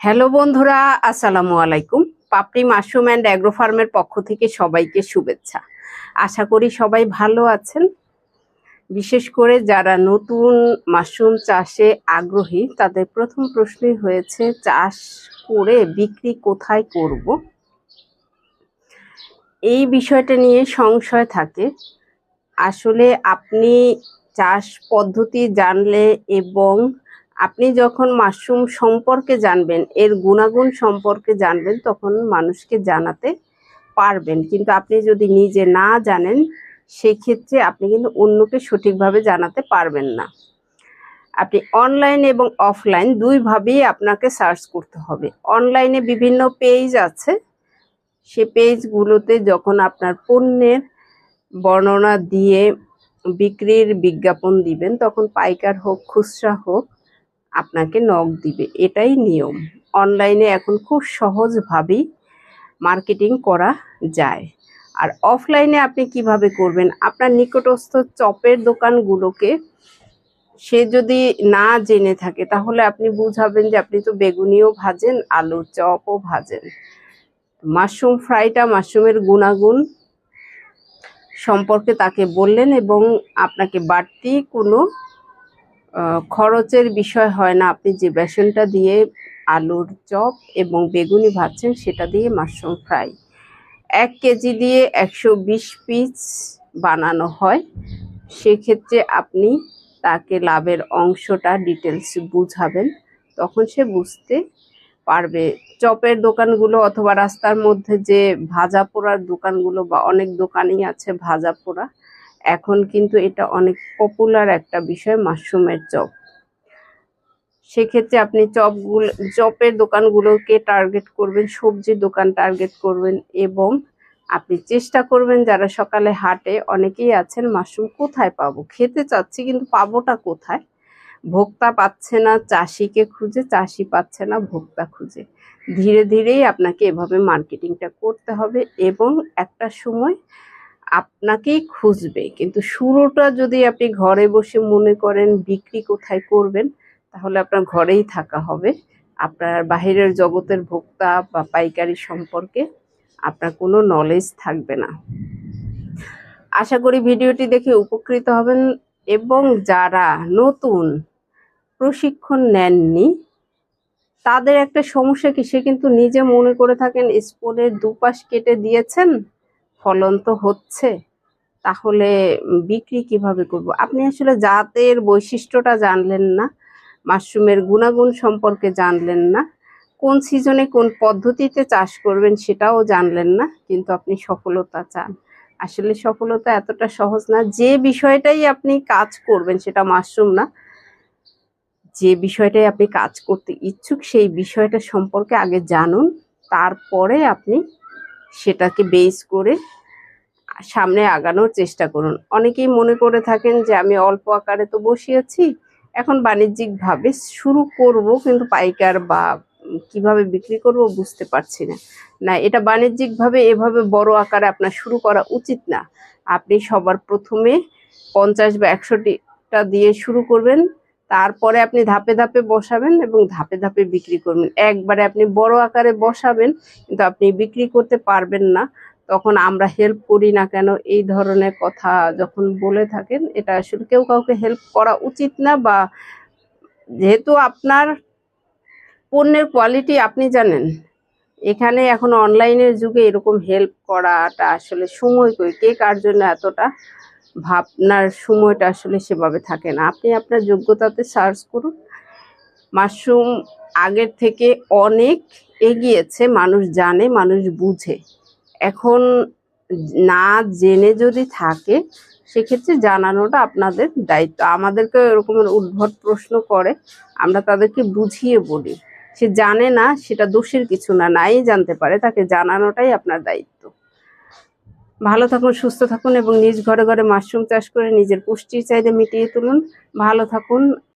Hello বন্ধুরা, আসসালামু আলাইকুম। পাপড়ি মাশরুম অ্যান্ড অ্যাগ্রো ফার্মের পক্ষ থেকে সবাইকে শুভেচ্ছা। আশা করি সবাই ভালো আছেন। বিশেষ করে যারা নতুন মাশরুম চাষে আগ্রহী, তাদের প্রথম প্রশ্নই হয়েছে, চাষ করে বিক্রি কোথায় করব? এই বিষয়টা নিয়ে সংশয় থাকে। আসলে আপনি চাষ পদ্ধতি জানলে এবং আপনি যখন মাশরুম সম্পর্কে জানবেন, এর গুণাগুণ সম্পর্কে জানবেন, তখন মানুষকে জানাতে পারবেন। কিন্তু আপনি যদি নিজে না জানেন, সেক্ষেত্রে আপনি কিন্তু অন্যকে সঠিকভাবে জানাতে পারবেন না। আপনি অনলাইন এবং অফলাইন দুইভাবেই আপনাকে সার্চ করতে হবে। অনলাইনে বিভিন্ন পেজ আছে। সে পেজগুলোতে যখন আপনার পণ্যের বর্ণনা দিয়ে বিক্রির বিজ্ঞাপন দিবেন, তখন পাইকার হোক, খুচরা হোক আপনাকে নক দিবে। এটাই নিয়ম। অনলাইনে এখন খুব সহজভাবেই মার্কেটিং করা যায়। আর অফলাইনে আপনি কীভাবে করবেন? আপনার নিকটস্থ চপের দোকানগুলোকে সে যদি না জেনে থাকে, তাহলে আপনি বুঝাবেন যে আপনি তো বেগুনিও ভাজেন, আলুর চপও ভাজেন। মাশরুম ফ্রাইটা মাশরুমের গুণাগুণ সম্পর্কে তাকে বললেন এবং আপনাকে বাড়তি কোনো খরচের বিষয় হয় না। আপনি যে বেসনটা দিয়ে আলুর চপ এবং বেগুনি ভাজছেন, সেটা দিয়ে মাশরুম ফ্রাই। এক কেজি দিয়ে একশো বিশ পিস বানানো হয়। সেক্ষেত্রে আপনি তাকে লাভের অংশটা ডিটেলস বুঝাবেন। তখন সে বুঝতে পারবে। চপের দোকানগুলো অথবা রাস্তার মধ্যে যে ভাজা পোড়ার দোকানগুলো বা অনেক দোকানই আছে ভাজা পোড়া এখন কিন্তু এটা অনেক পপুলার একটা বিষয় মাশরুমের চপ। সেক্ষেত্রে আপনি চপগুলো, চপের দোকানগুলোকে টার্গেট করবেন সবজির দোকান টার্গেট করবেন এবং আপনি চেষ্টা করবেন যারা সকালে হাটে, অনেকেই আছেন মাশরুম কোথায় পাবো? খেতে চাচ্ছি কিন্তু পাবোটা কোথায়? ভোক্তা পাচ্ছে না, চাষিকে খুঁজে, চাষি পাচ্ছে না, ভোক্তা খুঁজে। ধীরে ধীরেই আপনাকে এভাবে মার্কেটিংটা করতে হবে এবং একটা সময় আপনাকেই খুঁজবে। কিন্তু শুরুটা যদি আপনি ঘরে বসে মনে করেন বিক্রি কোথায় করবেন, তাহলে আপনার ঘরেই থাকা হবে। আপনার বাহিরের জগতের ভোক্তা বা পাইকারি সম্পর্কে আপনার কোনো নলেজ থাকবে না। আশা করি ভিডিওটি দেখে উপকৃত হবেন এবং যারা নতুন প্রশিক্ষণ নেননি, তাদের একটা সমস্যা কি? সে কিন্তু নিজে মনে করে থাকেন স্পোনের দুপাশ কেটে দিয়েছেন? ফলন তো হচ্ছে, তাহলে বিক্রি কীভাবে করব? আপনি আসলে জাতের বৈশিষ্ট্যটা জানলেন না, মাশরুমের গুণাগুণ সম্পর্কে জানলেন না, কোন সিজনে কোন পদ্ধতিতে চাষ করবেন সেটাও জানলেন না, কিন্তু আপনি সফলতা চান। আসলে সফলতা এতটা সহজ না, যে বিষয়টাই আপনি কাজ করবেন সেটা মাশরুম না, যে বিষয়টাই আপনি কাজ করতে ইচ্ছুক সেই বিষয়টা সম্পর্কে আগে জানুন, তারপরে আপনি সেটাকে বেস করে সামনে আগানোর চেষ্টা করুন। অনেকেই মনে করে থাকেন যে, আমি অল্প আকারে তো বসিয়েছি এখন বাণিজ্যিকভাবে শুরু করব, কিন্তু পাইকার বা কীভাবে বিক্রি করব বুঝতে পারছি না। না, এটা বাণিজ্যিকভাবে এভাবে বড় আকারে আপনার শুরু করা উচিত না। আপনি সবার প্রথমে পঞ্চাশ বা একশোটিটা দিয়ে শুরু করবেন তারপরে আপনি ধাপে ধাপে বসাবেন এবং ধাপে ধাপে বিক্রি করবেন। একবারে আপনি বড় আকারে বসাবেন, কিন্তু আপনি বিক্রি করতে পারবেন না। তখন আমরা হেল্প করি না কেন? এই ধরনের কথা যখন বলে থাকেন, এটা আসলে কেউ কাউকে হেল্প করা উচিত না বা যেহেতু আপনার পণ্যের কোয়ালিটি আপনি জানেন, এখানে এখন অনলাইনের যুগে এরকম হেল্প করাটা আসলে সময় কই? কে কার জন্য এতটা ভাবনার সময়টা আসলে সেভাবে থাকে না। আপনি আপনার যোগ্যতাতে সার্চ করুন। মাশরুম আগের থেকে অনেক এগিয়েছে, মানুষ জানে, মানুষ বুঝে। এখন না জেনে যদি থাকে, সেক্ষেত্রে জানানোটা আপনাদের দায়িত্ব। আমাদেরকে এরকমের উদ্ভট প্রশ্ন করে, আমরা তাদেরকে বুঝিয়ে বলি। সে জানে না, সেটা দোষের কিছু না, নাই জানতে পারে, তাকে জানানোটাই আপনার দায়িত্ব। ভালো থাকুন, সুস্থ থাকুন এবং নিজ ঘরে ঘরে মাশরুম চাষ করে নিজের পুষ্টির চাহিদা মিটিয়ে তুলুন। ভালো থাকুন।